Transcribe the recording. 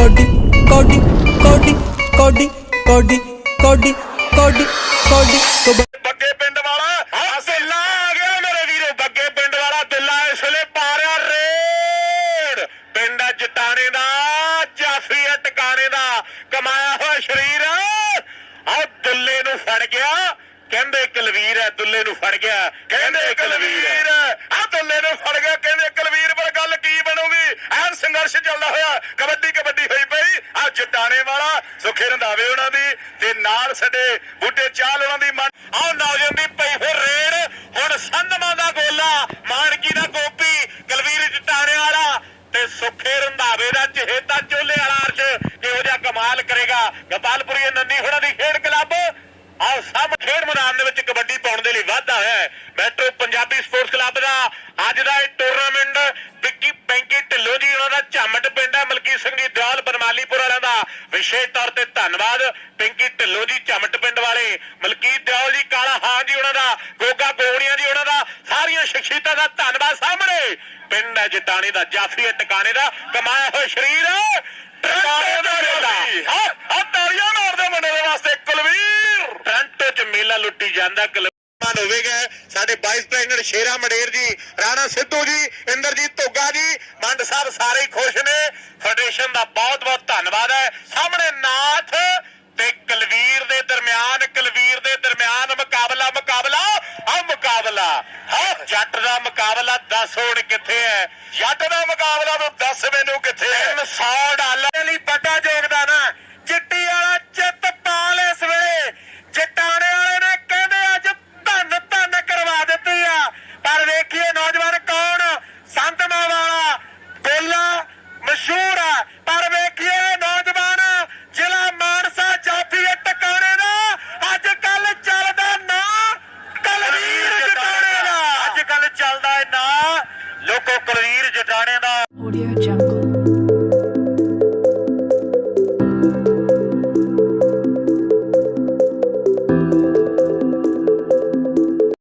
Cody ਕੋਡੀ ਕੋਡੀ ਕੋਡੀ ਕੋਡੀ ਕੋਡੀ ਕੋਡੀ ਕੋਡੀ ਬੱਗੇ ਪਿੰਡ ਵਾਲਾ ਅਸਲਾ ਆ ਗਿਆ ਮੇਰੇ ਵੀਰੋ। ਬੱਗੇ ਪਿੰਡ ਵਾਲਾ ਦਿੱਲਾ ਇਸ ਵੇਲੇ ਪਾਰਿਆ ਰੇਡ। ਪਿੰਡ ਆ ਜਟਾਣੇ ਦਾ ਜਾਫੀ ਆ ਟਿਕਾਣੇ ਦਾ। ਕਮਾਇਆ ਹੋਇਆ ਸ਼ਰੀਰ। ਆ ਦੁੱਲੇ ਨੂੰ ਫੜ ਗਿਆ। ਕਹਿੰਦੇ ਕਲਵੀਰ ਹੈ ਦੁੱਲੇ ਨੂੰ ਫੜ ਗਿਆ। ਕਹਿੰਦੇ ਕਲਵੀਰ। ਆ ਦੁੱਲੇ ਨੂੰ ਫੜ ਗਿਆ ਕਹਿੰਦੇ ਕਲਵੀਰ ਪਰ ਗੱਲ ਕੀ ਬਣੂਗੀ ਐਨ ਸੰਘਰਸ਼ ਚੱਲਦਾ ਹੋਇਆ ਕਬੱਡੀ ਕਬੱਡੀ ਹੋਈ ਪਈ ਆ ਜਟਾਣੇ ਵਾਲਾ ਸੁਖੇ ਰੰਧਾਵੇ ਉਹਨਾਂ ਦੀ ਤੇ ਨਾਲ ਸਾਡੇ ਬੁੱਢੇ ਚਾਲ ਉਹਨਾਂ ਦੀ ਆਹ ਨੌਜਵਾਨ ਦੀ ਪਈ ਫਿਰ ਰੇਡ। ਹੁਣ ਸੰਧਮਾ ਦਾ ਗੋਲਾ, ਮਾਨਕੀ ਦਾ ਗੋਪੀ, ਕਲਵੀਰ ਜਟਾਣੇ ਵਾਲਾ ਤੇ ਸੁਖੇ ਰੰਧਾਵੇ ਦਾ ਚਹੇਤਾ ਚੋਲੇ ਵਾਲਾ ਅਰਸ਼ ਕਿਹੋ ਜਿਹਾ ਕਮਾਲ ਕਰੇਗਾ। ਗੋਪਾਲਪੁਰੀ ਨੰਨੀ ਹੋਣਾ ਦੀ ਖੇਡ ਕਲੱਬ। ਆਓ ਸਭ ਖੇਡ ਮੈਦਾਨ ਦੇ ਵਿੱਚ ਕਬੱਡੀ ਪਾਉਣ ਦੇ ਲਈ ਵਾਧਾ ਹੈ। ਮੈਟਰੋ ਪੰਜਾਬੀ ਸਪੋਰਟਸ ਕਲੱਬ ਦਾ ਅੱਜ ਦਾ ਇਹ ਟੂਰਨਾਮੈਂਟ ਵਿੱਕੀ ਪੈਂਕੀ ਢਿੱਲੋਂ ਜੀ, ਉਹਨਾਂ ਦਾ ਝਾਮਟ ਪਿੰਡ ਹੈ। ਮਲਕੀਤ ਸਿੰਘ ਜੀ ਵਿਸ਼ੇਸ਼ ਤੌਰ ਤੇ ਧੰਨਵਾਦ। ਪਿੰਕੀ ਢਿੱਲੋਂ ਜੀ ਝਾਮਟ ਪਿੰਡ ਵਾਲੇ ਮਲਕੀਤ ਦਿਆਲ ਜੀ ਕਾਲਾ ਹਾਂ ਜੀ ਉਹਨਾਂ ਦਾ ਗੋਗਾ ਗੋੜੀਆਂ ਜੀ ਉਹਨਾਂ ਦਾ ਸਾਰੀਆਂ ਸ਼ਖਸੀਅਤਾਂ ਦਾ ਧੰਨਵਾਦ ਸਾਹਮਣੇ। ਪਿੰਡ ਹੈ ਜਟਾਣੇ ਦਾ ਜਾਫੀ ਹੈ ਟਿਕਾਣੇ ਦਾ ਕਮਾਇਆ ਹੋਇਆ ਸ਼ਰੀਰ ਟਿਕਾਣੇ ਦਾ ਮੇਲਾ ਹਾਂ ਹਾਂ ਤਾੜੀਆਂ ਮਾਰਦੇ ਮੁੰਡੇ ਦੇ ਵਾਸਤੇ ਕੁਲਵੀਰ। ਟ੍ਰਾਂਟੋ ਚ ਮੇਲਾ ਲੁੱਟੀ ਜਾਂਦਾ ਮਾਨ ਹੋਵੇਗਾ ਸਾਡੇ ਵਾਈਸ ਪ੍ਰੈਜ਼ੀਡੈਂਟ ਸ਼ੇਰਾ ਮਡੇਰ ਜੀ ਰਾਣਾ ਸਿੱਧੂ ਜੀ ਇੰਦਰਜੀਤ ਧੋਗਾ ਜੀ ਮੰਡ ਸਾਹਿਬ ਸਾਰੇ ਖੁਸ਼ ਨੇ। ਫੈਡਰੇਸ਼ਨ ਦਾ ਬਹੁਤ ਬਹੁਤ ਧੰਨਵਾਦ ਹੈ ਸਾਹਮਣੇ ਨਾਥ ਤੇ ਕਲਵੀਰ ਦੇ ਦਰਮਿਆਨ ਕਲਵੀਰ ਦੇ ਦਰਮਿਆਨ ਮੁਕਾਬਲਾ ਮੁਕਾਬਲਾ ਆ ਮੁਕਾਬਲਾ। ਹਾਂ? ਜੱਟ ਦਾ ਮੁਕਾਬਲਾ ਦੱਸ ਹੁਣ ਕਿੱਥੇ ਹੈ? ਜੱਟ ਦਾ ਮੁਕਾਬਲਾ ਤੂੰ ਦੱਸ ਮੈਨੂੰ ਕਿੱਥੇ ਹੈ? 300 ਡਾਲਰ ਚੱਲਦਾ ਹੈ ਨਾ। ਲੋਕੋ ਕੁਲਵੀਰ ਜਟਾਣੇ ਦਾ। ਆਡੀਓ ਜੰਗਲ